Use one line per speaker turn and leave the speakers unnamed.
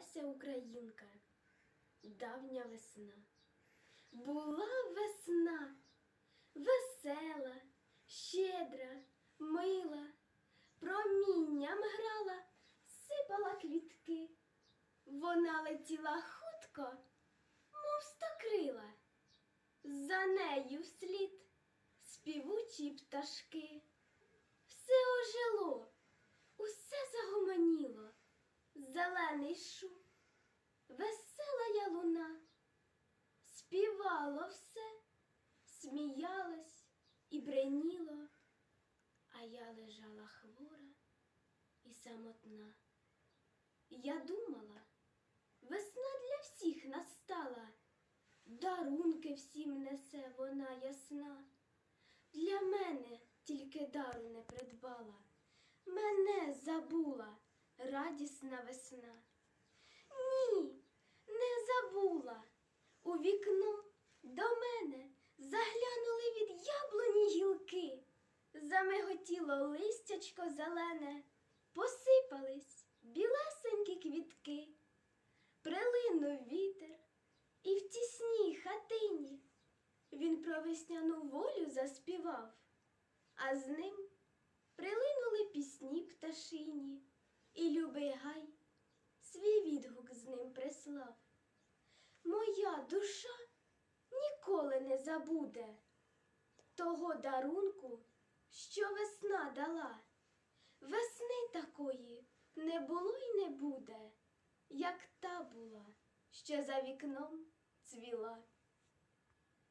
Леся Українка, давня весна. Була весна, весела, щедра, мила, промінням грала, сипала квітки. Вона летіла хутко, мов стокрила. За нею вслід співучі пташки. Все ожило, зелений шум, весела я луна, співало все, сміялось і бреніло, а я лежала хвора і самотна. Я думала, весна для всіх настала, дарунки всім несе вона ясна. Для мене тільки дару не придбала, мене забула радісна весна. Ні, не забула. У вікно до мене заглянули від яблуні гілки, замиготіло листячко зелене, посипались білесенькі квітки, прилинув вітер, і в тісній хатині. Він про весняну волю заспівав, а з ним прилинули пісні пташині, і любий гай свій відгук з ним прислав. Моя душа ніколи не забуде того дарунку, що весна дала. Весни такої не було й не буде, як та була, що за вікном цвіла.